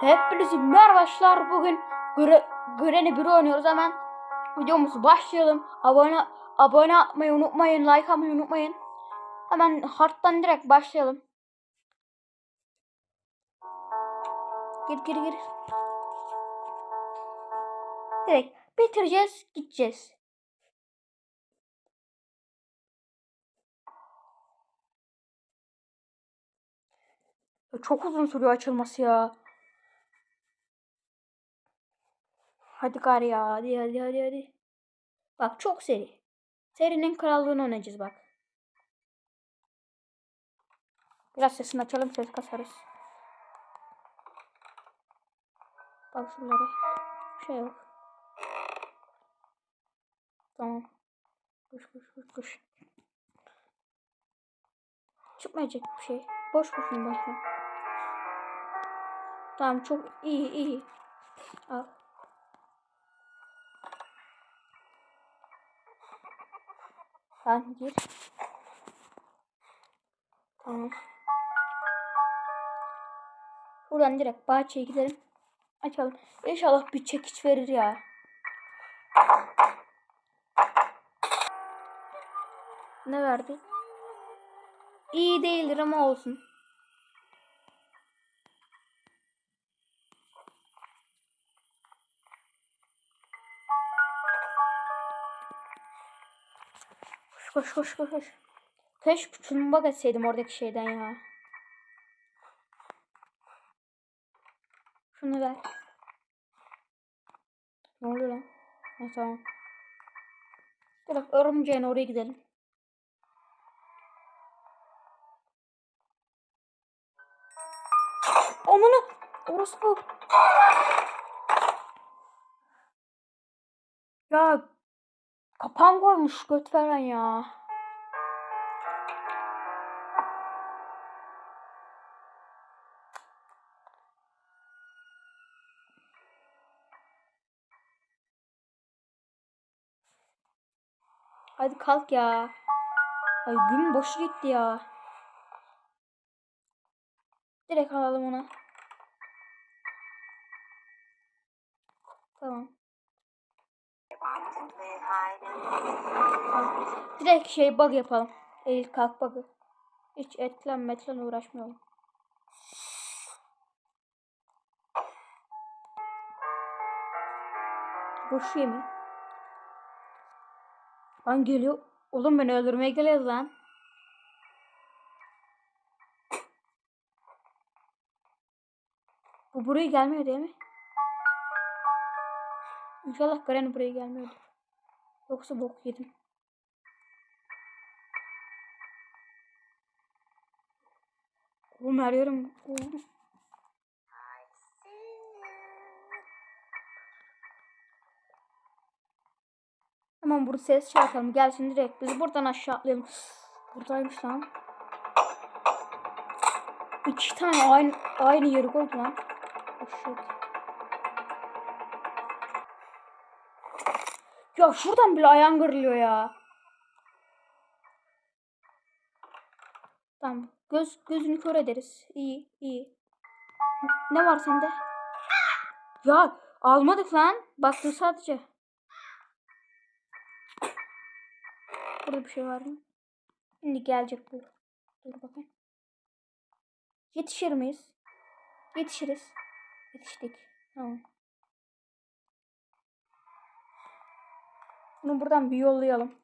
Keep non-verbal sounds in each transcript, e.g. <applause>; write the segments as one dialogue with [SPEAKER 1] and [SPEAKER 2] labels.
[SPEAKER 1] Hepinize merhabalar. Bugün göre, göreni biri oynuyoruz. Hemen videomuzu başlayalım. Abone abone yapmayı unutmayın. Like atmayı unutmayın. Hemen hard'dan direkt başlayalım. Gir gir gir. Direkt bitireceğiz. Gideceğiz. Çok uzun sürüyor açılması ya. Hadi gari ya. Hadi hadi hadi hadi. Bak çok seri. Serinin krallığını oynayacağız bak. Biraz sesini açalım ses kasarız. Bak şunlara. Bir şey yok. Tamam. Kuş kuş kuş kuş. Çıkmayacak bir şey. Boş boşuna başla. Tamam çok iyi iyi. Al. Sen gir. Tamam. Buradan direkt bahçeye gidelim. Açalım. İnşallah bir çekiç verir ya. Ne verdi? İyi değildir ama olsun. Koş koş koş koş. Keşke tulumba geçseydim oradaki şeyden ya. Şunu ver. Ne oluyor lan? Ha, tamam. Direkt örümceğin oraya gidelim. Amanı orası bu. Ya kapan koymuş göt veren ya. Hadi kalk ya. Ay gün boşu gitti ya. Direkt alalım onu. Tamam. Direkt şey bug yapalım. Eğil kalk bug'ı. Hiç etlen metlen uğraşmayalım. Boş yemi. Lan geliyor. Oğlum beni öldürmeye geliyor lan. Bu buraya gelmiyor değil mi? İnşallah Garen buraya gelmiyordur. Yoksa bok yedim. Oğlum her yerim. Oğlum. Hemen burada ses çıkartalım. Gelsin direkt. Biz buradan aşağı atlayalım. Buradaymış lan. İki tane aynı aynı yeri koydu lan. Oh shit. Ya şuradan bile ayağın kırılıyor ya. Tamam. Göz gözünü kör ederiz. İyi, iyi. Ne var sende? Ya almadık lan. Baktı sadece. Burada bir şey var mı? Şimdi gelecek bu. Dur bakayım. Yetişir miyiz? Yetişiriz. Yetiştik. Tamam. Bunu buradan bir yollayalım.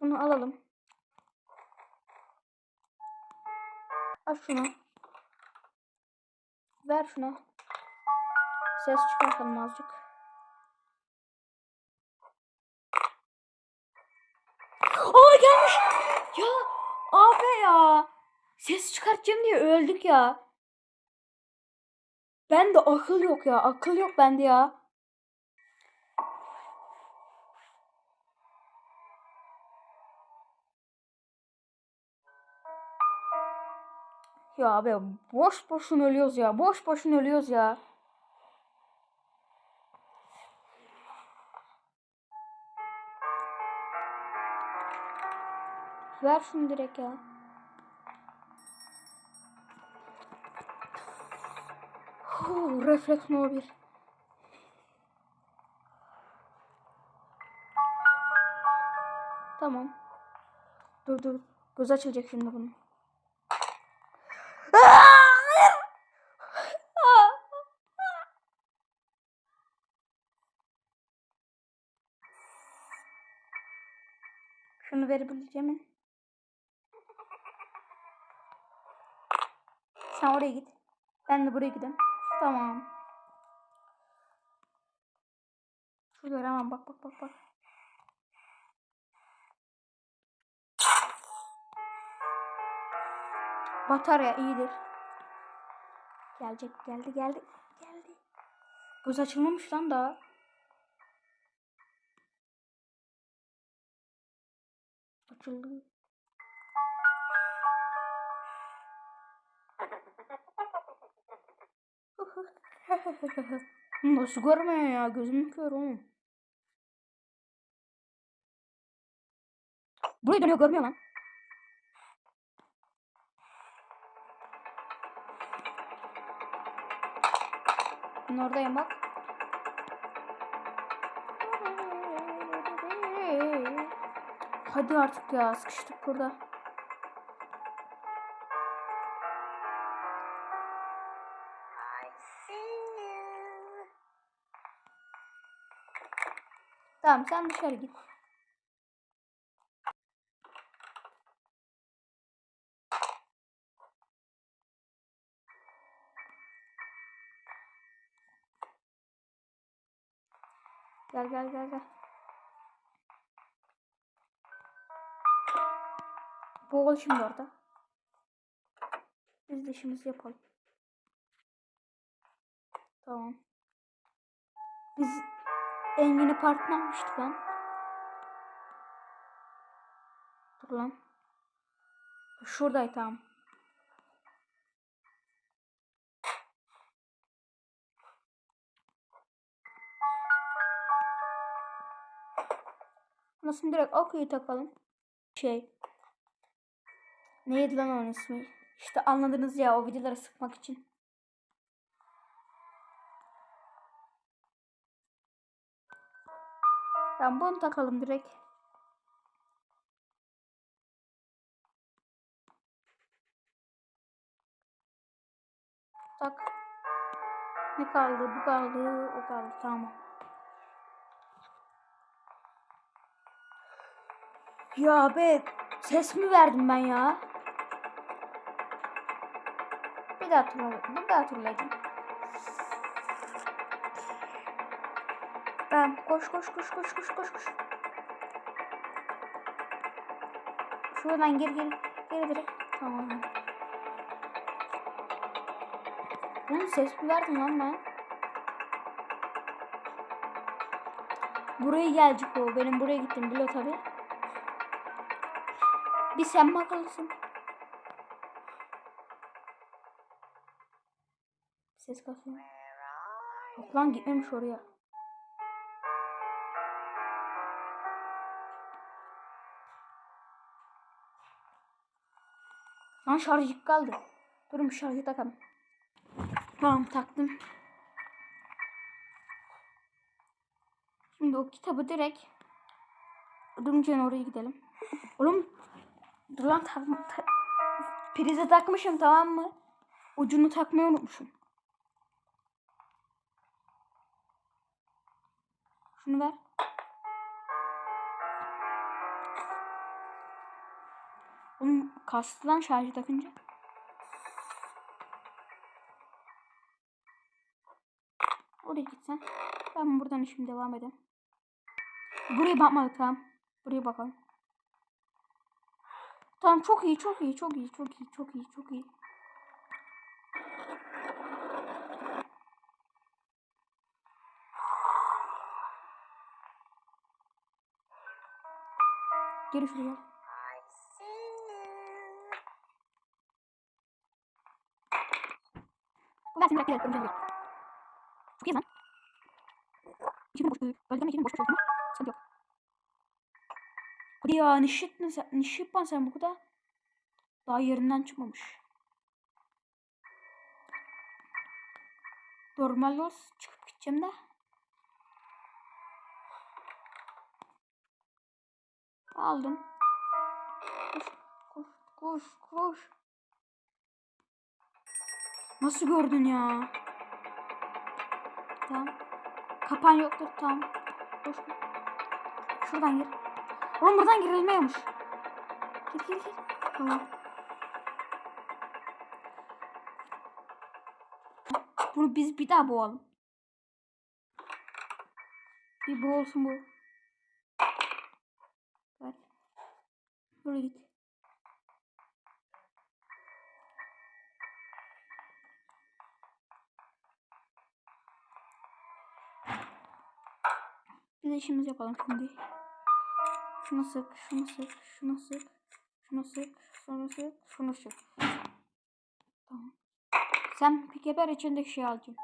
[SPEAKER 1] Bunu alalım. Al şunu. Ver şunu. Ses çıkartalım azıcık. Aa gelmiş. Ya abi ya. Ses çıkartacağım diye öldük ya. Bende akıl yok ya. Akıl yok bende ya. Ya abi boş boşun ölüyoruz ya. Boş boşun ölüyoruz ya. Ver şunu direkt ya. Huu, refleks no 1. Tamam. Dur dur. Göz açılacak şimdi bunun. Şunu verebileceğim mi? Sen oraya git. Ben de buraya gideyim. Tamam. Şuralara hemen bak bak bak bak. Batarya iyidir. Gelecek geldi geldi geldi. Göz açılmamış lan daha. Açıldı. <laughs> Nasıl görmüyor ya? Gözüm kör oğlum. Burayı dönüyor görmüyor lan. Ben oradayım bak. Hadi artık ya sıkıştık burada. Tamam sen dışarı git. Gel gel gel gel. Boğul şimdi orada. Biz de işimizi yapalım. Tamam. Biz Engin'i partnermiştik lan. Dur lan. Şuradaydı tamam. Nasıl direkt okuyu takalım. Şey. Neydi lan onun ismi? İşte anladınız ya o videoları sıkmak için. Tamam bunu takalım direkt. Tak. Ne kaldı? Bu kaldı. O kaldı. Tamam. Ya be ses mi verdim ben ya? Bir daha hatırlayayım. Bir daha hatırlayayım. Tamam koş koş koş koş koş koş koş. Şuradan geri geri geri direkt. Tamam. Oğlum ses mi verdim lan ben? Buraya gelecek o. Benim buraya gittim biliyor tabi. Bir sen mi akıllısın? Ses kasıyor. Yok lan gitmemiş oraya. Lan şarjı kaldı. Durun şarjı takalım. Tamam taktım. Şimdi o kitabı direkt Durunca oraya gidelim. <laughs> Oğlum dur lan takma. Ta prize takmışım tamam mı? Ucunu takmayı unutmuşum. Şunu ver. Oğlum kastı şarjı takınca. Oraya gitsen. Ben buradan işim devam edeyim. Buraya bakmadık tamam. Buraya bakalım. Tamam çok iyi çok iyi çok iyi çok iyi çok iyi çok iyi. Geri şuraya. Ben seni bırak gidelim. Önce Çok iyi lan. Öldürme içim boş boş. Sıkıntı yok. Ya nişit sen, nişit ban sen bu kadar. Daha yerinden çıkmamış. Normal yol çıkıp gideceğim de. Aldım. Koş, koş, koş, koş. Nasıl gördün ya? Tamam. Kapan yoktur tamam. Koş. Şuradan gir. Oğlum buradan girilmiyormuş. Gir gir gir. Tamam. Bunu biz bir daha boğalım. Bir boğulsun bu. Ver. Buraya git. Biz işimizi yapalım şimdi. Şunu sık, şunu sık, şunu sık, şunu sık, şunu sık, şunu sık. Tamam. Sen pikeber içindeki şey alacaksın.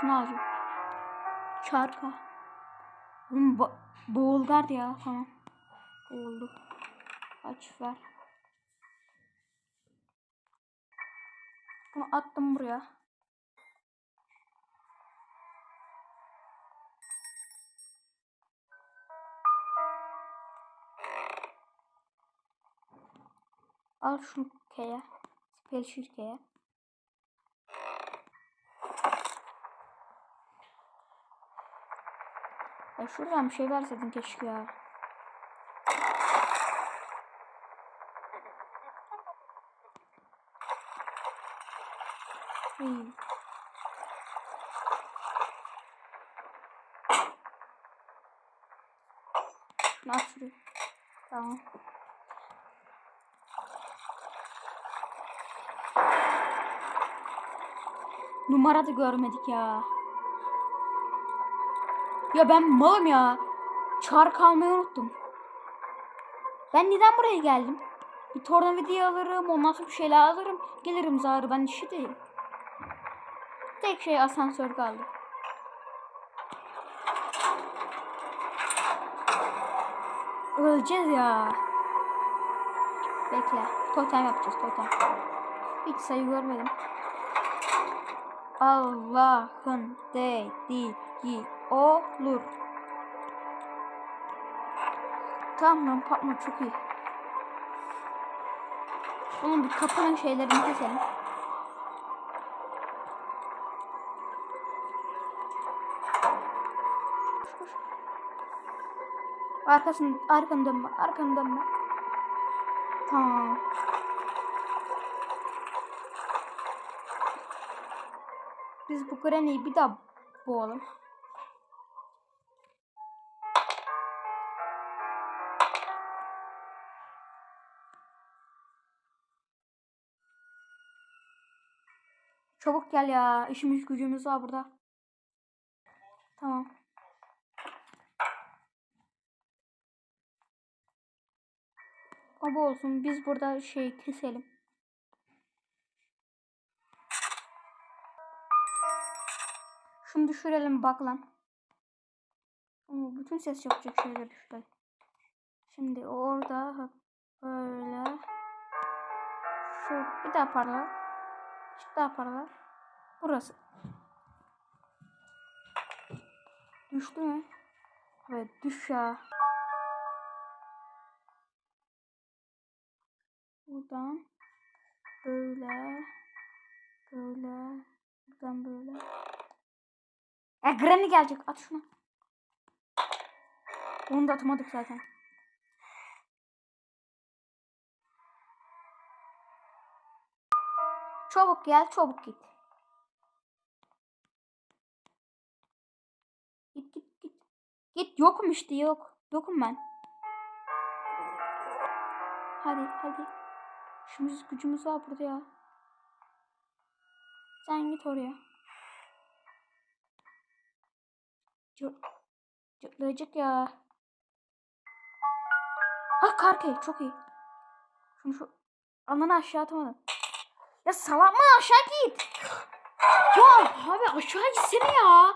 [SPEAKER 1] Şunu alacaksın. Çarka. Oğlum bo boğulgardı ya. Tamam. Boğuldu. Aç ver. Bunu attım buraya. Al şunu K'ye. Spell şirkeye. Ya şuradan bir şey verseydin keşke ya. İyi. Şunu at şuraya. Tamam. Numara da görmedik ya. Ya ben malım ya. Çark almayı unuttum. Ben neden buraya geldim? Bir tornavida alırım, ondan sonra bir şeyler alırım. Gelirim zarı ben işi değilim. Tek şey asansör kaldı. Öleceğiz ya. Bekle. Totem yapacağız totem. Hiç sayı görmedim. Allah'ın dediği olur. Tamam lan patma çok iyi. Oğlum bir kapının şeylerini keselim. Arkasını, arkanı dönme, arkanı dönme. Tamam. Biz bu Granny'yi bir daha boğalım. Çabuk gel ya. İşimiz gücümüz var burada. Tamam. Ama olsun. Biz burada şey keselim. Şunu düşürelim bak lan. Oo, bütün ses yapacak şeyler düşürelim. Şimdi orada böyle şu bir daha parla. Bir daha parla. Burası. Düştü mü? Evet düş ya. Buradan böyle böyle buradan böyle ya Granny gelecek. At şunu. Onu da atamadık zaten. Çabuk gel, çabuk git. Git git git. Git yokum işte yok. Yokum ben. Hadi hadi. İşimiz gücümüz var burada ya. Sen git oraya. Cırtlayacak ya. Ha karkay çok iyi. Şunu şu ananı aşağı atamadım. Ya salak mı aşağı git. Ya abi aşağı gitsene ya.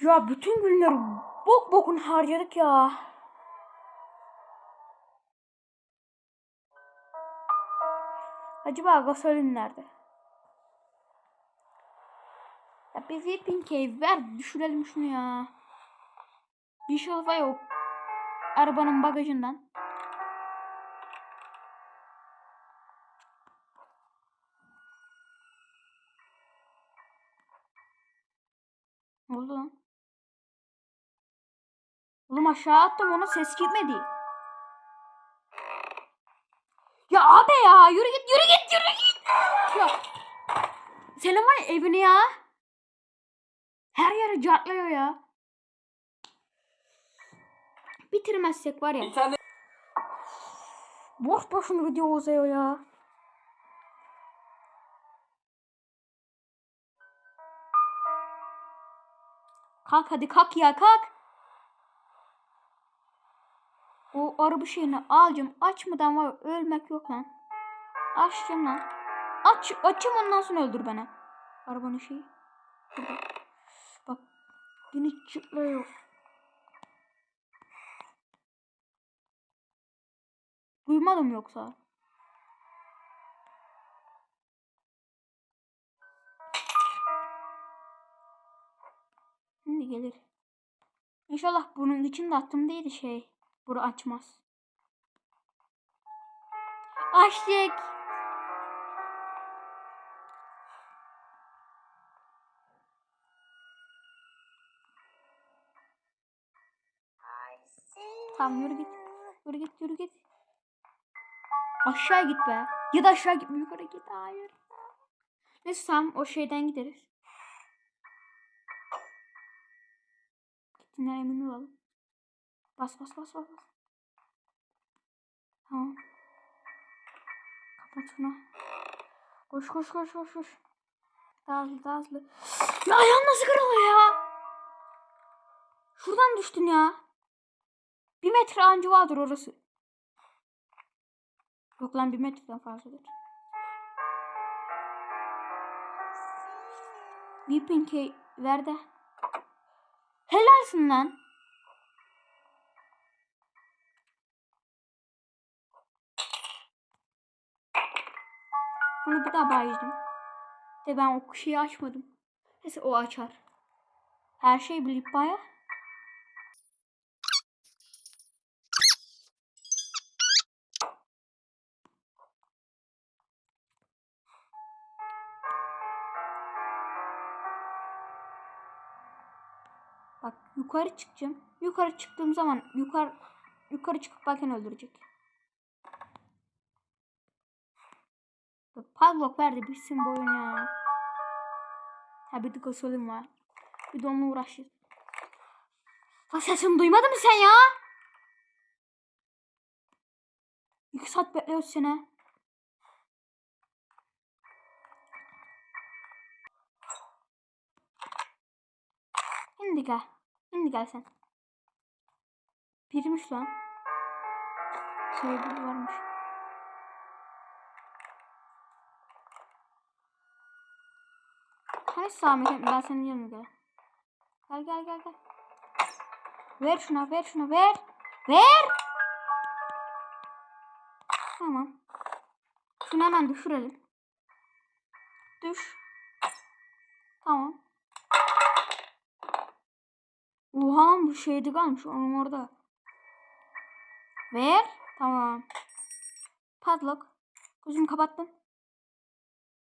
[SPEAKER 1] Ya bütün günleri bok bokun harcadık ya. Acaba gasolin nerede? Ya whipping cave ver düşürelim şunu ya. Bir şalfa yok. Arabanın bagajından. Lan? Oğlum aşağı attım ona ses gitmedi. Ya abi ya yürü git yürü git yürü git. Ya. Senin var ya evini ya. Her yere cartlıyor ya. Bitirmezsek var ya.
[SPEAKER 2] İnternet
[SPEAKER 1] Boş boşuna video uzuyor ya. Kalk hadi kalk ya kalk. O araba şeyini alacağım. Açmadan var ölmek yok lan. Açacağım lan. Aç, açayım ondan sonra öldür beni. Arabanın şeyi. Burada. Bak. Beni çıtlıyor. Duymadım yoksa. Şimdi gelir. İnşallah bunun için de attım değil şey. Bunu açmaz. Açtık. Tamam yürü git. Yürü git yürü git. Aşağı git be. Ya da aşağı gitme yukarı git. Hayır. Neyse tamam o şeyden gideriz. Gittiğinden emin olalım. Bas bas bas bas. Tamam. Kapat şunu. Koş koş koş koş koş. Daha hızlı daha hızlı. Ya ayağım nasıl kırılıyor ya? Şuradan düştün ya. Bir metre anca vardır orası. Yok lan bir metreden fazladır. Whipping K ver de. Helalsin lan. Bunu bir daha bayıldım. De ben o şeyi açmadım. Neyse o açar. Her şey bilip baya. Bak yukarı çıkacağım. Yukarı çıktığım zaman yukarı yukarı çıkıp bakın öldürecek. Padlock verdi bitsin bu oyun ya. Ha bir de gasolin var. Bir de onunla uğraşacağız. Ha sesimi duymadın mı sen ya? İki saat bekliyoruz seni. Şimdi gel. Şimdi gel sen. Birmiş lan. Sebebi varmış. Hani Samet ben senin yanına gel. Gel gel gel. Ver şuna ver şuna ver. Ver. Tamam. Şunu hemen düşürelim. Düş. Tamam. Oha bu şeyde kalmış onun orada. Ver. Tamam. Padlock. Gözümü kapattım.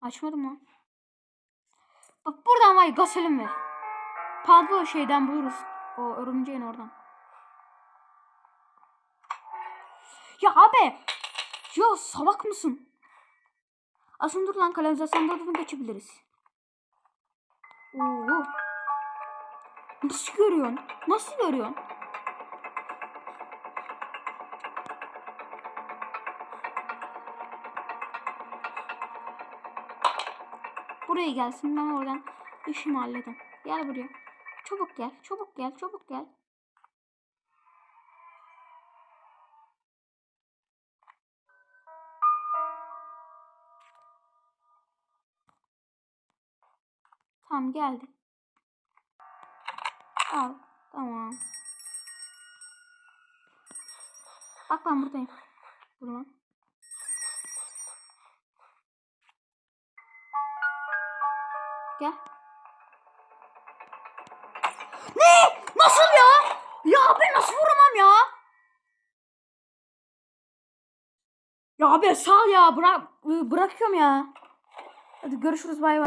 [SPEAKER 1] Açmadım lan. Bak buradan var ya gasolin ver. Padlock şeyden buluruz. O örümceğin oradan. Ya abi. Ya salak mısın? Aslında dur lan kanalizasyonda da geçebiliriz. Oo. Nasıl görüyorsun? Nasıl görüyorsun? Buraya gelsin ben oradan işimi halledeyim. Gel buraya. Çabuk gel. Çabuk gel. Çabuk gel. Tamam geldi. Al. Tamam. Bak ben buradayım. Dur Gel. Ne? Nasıl ya? Ya ben nasıl vuramam ya? Ya abi sağ ol ya. Bırak bırakıyorum ya. Hadi görüşürüz bay bay.